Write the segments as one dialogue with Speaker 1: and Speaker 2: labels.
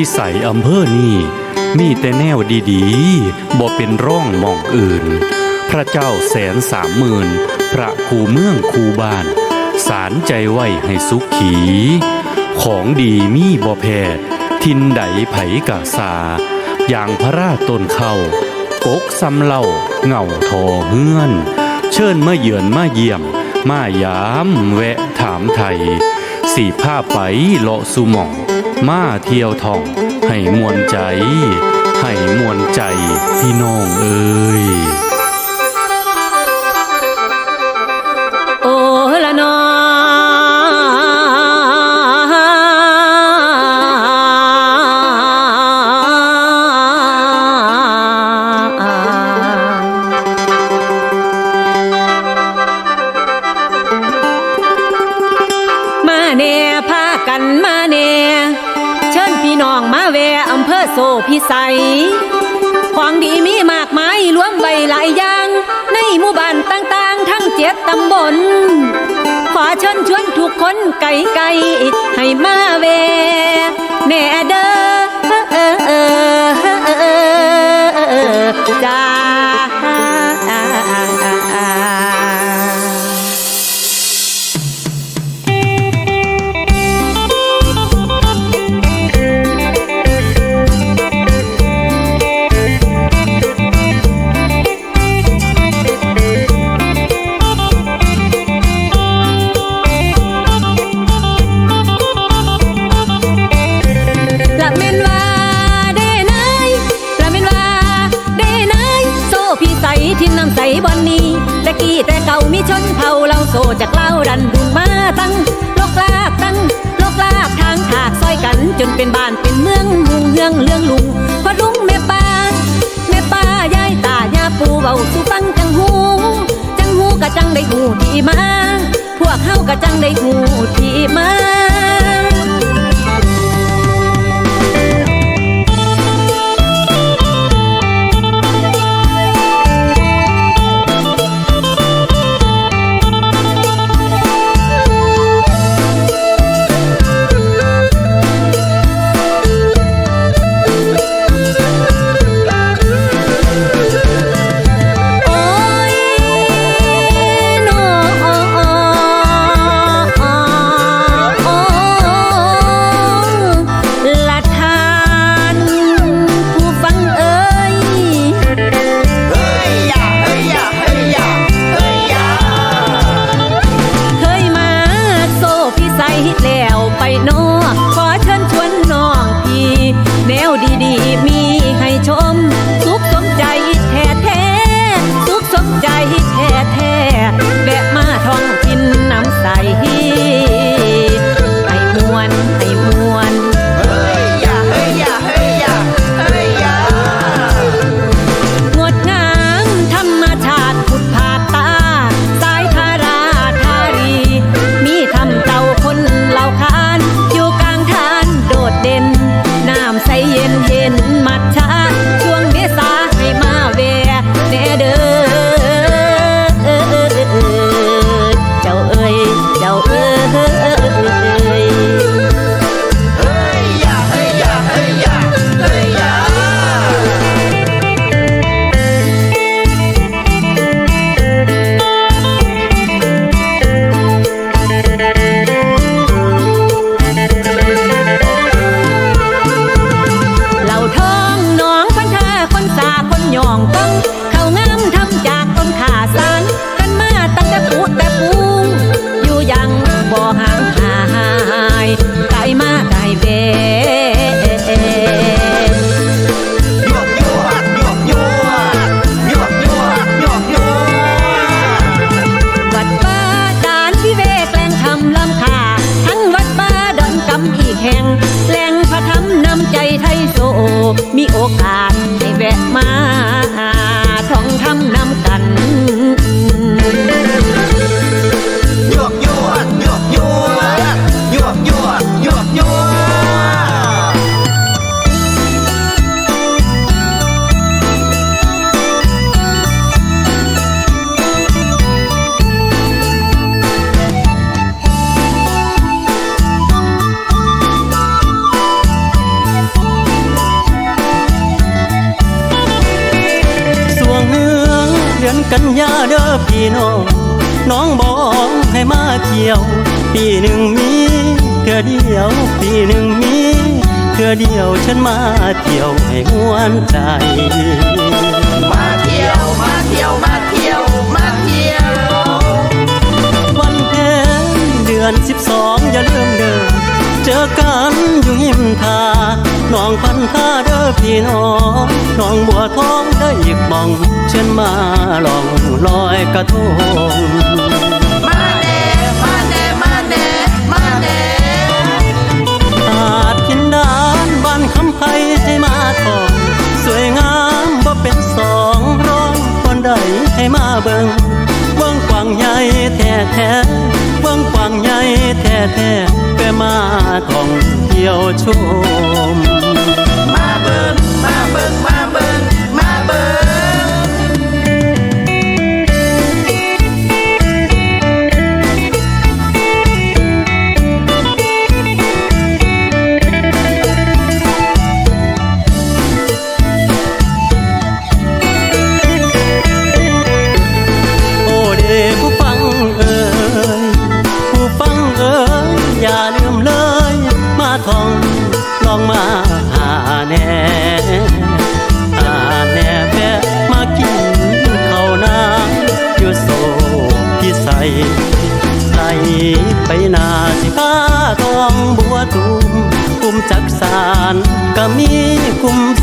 Speaker 1: พิสัยอำเภอนี่มีแต่แนวดีๆบ่เป็นร่องมองอื่น พระเจ้าแสนสามหมื่นพระคูเมืองคูบ้าน สารใจไว้ให้สุขขี ของดีมีบ่แพ้ทินใดไผกะสา อย่างพระราชต้นเข้ากกสำเล่าเงาทอเฮือน เชิญมาเยือนมาเยี่ยม มายามแวะถามไทย สีผ้าไปเลาะสุหม่อง มาเที่ยวท่อง ให้มวนใจ ให้มวนใจพี่น้องเอ้ย
Speaker 2: โซพิสัย ของดีมีมากมายรวมไว้หลายอย่าง ในหมู่บ้านต่างๆ ทั้งเจ็ดตำบล ขอเชิญชวนทุกคนไก่ไก่ให้มาเว นเผ่าเราโซจากเล่าดันดุงมาตั้งลกลากตั้งลกลากทางถากซอยกัน จนเป็นบ้านเป็นเมืองมุงเฮืองเรื่องลุงพอลุงแม่ป้าแม่ป้ายายตายาปูเบาสู่ฟังจังหูจังหูกะจังได้หูที่มา พวกเฮากะจังได้หูที่มา กัน
Speaker 3: ยาเด้
Speaker 2: อพี่น้อง น้องบอกให้มา
Speaker 4: เที่ยว ปีหนึ่งมีเทื่อเดียว ปีหนึ่งมีเทื่อเดียวฉันมาเที่ยวให้มวนใจ
Speaker 3: มาเที่ยว มาเที่ยว มาเที่ยว มาเที่ยว
Speaker 4: วันเพ็ญเดือนสิบสองอย่าลืมเด้อเจอกันอยู่หิมทา น้องพันธาเด้อพี่น้องน้องบัวทองได้อีกบ้อง เชิญมาลองลอยกระทง
Speaker 3: มาแน่มาแน่มาแน่มาแน่
Speaker 4: อาจกินดานบ้านคำไพให้มาทองสวยงามบ่เป็นสองร้องคนใดให้มาเบิง่งางใหญ่แท้แท้เบิ่งกว้างใหญ่แท้แท้ไปมาท่องเที่ยวชม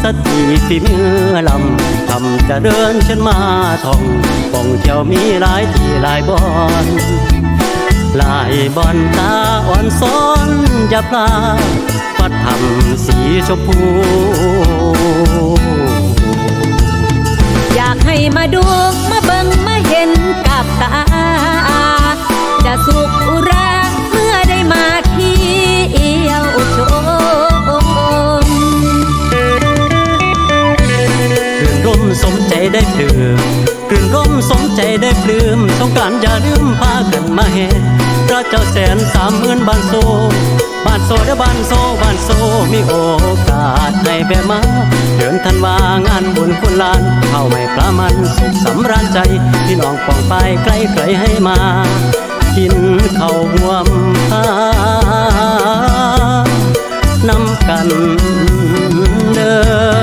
Speaker 4: กุมสติฝีมือลำทำจะเดินฉันมาท่องป่องเที่ยวมีหลายที่หลายบอนหลายบอนตาอ่อนซ้อนอย่าพลาดวัดทำสีชมพู
Speaker 2: อยากให้มาดูมาเบิ่งมาเห็นกับตาจะสุขอุราเมื่อได้มา
Speaker 4: ได้ปลืมกลืนก้มสมใจได้ปลืมสงการอย่าลืมพากันมาเห็นพระเจ้าแสนสามหมื่นบานโซบานโซเด้อบานโซบานโซมีโอกาสให้แบบมาเดือนธันวางานบุญคุณลานเข้าไม่ประมันสำราญใจพี่น้องปองไปใกล้ใครให้มา กินเข้าวัวมพานำกันเดิอ